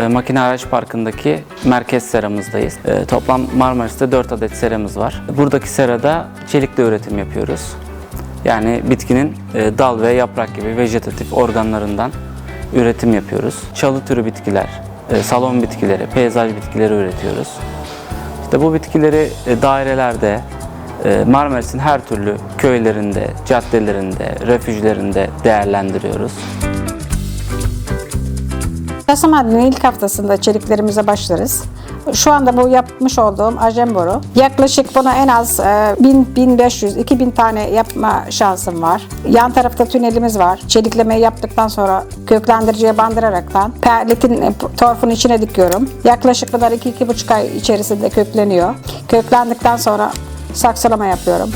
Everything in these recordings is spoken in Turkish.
e, Makine Araç Parkı'ndaki merkez seramızdayız. E, toplam Marmaris'te 4 adet seramız var. Buradaki serada çelikle üretim yapıyoruz. Yani bitkinin e, dal ve yaprak gibi vejetatif organlarından üretim yapıyoruz. Çalı türü bitkiler, e, salon bitkileri, peyzaj bitkileri üretiyoruz. İşte bu bitkileri e, dairelerde, e, Marmaris'in her türlü köylerinde, caddelerinde, refüjlerinde değerlendiriyoruz. Kasım ayının ilk haftasında çeliklerimize başlarız. Şu anda bu yapmış olduğum ajem boru. Yaklaşık buna en az e, 1000, 1500, 2000 tane yapma şansım var. Yan tarafta tünelimiz var. Çeliklemeyi yaptıktan sonra köklendiriciye bandıraraktan perlitin e, torfun içine dikiyorum. Yaklaşık bunlar 2-2,5 ay içerisinde kökleniyor. Köklendikten sonra saksılama yapıyorum.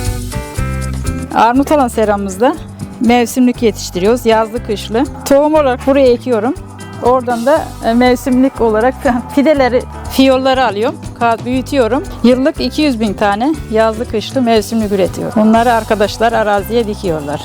Armut alan seramızda mevsimlik yetiştiriyoruz. Yazlı kışlı. Tohum olarak buraya ekiyorum. Oradan da e, mevsimlik olarak fideleri, fiyolları alıyorum. Büyütüyorum. Yıllık 200 bin tane yazlı kışlı mevsimlik üretiyorum. Bunları arkadaşlar araziye dikiyorlar.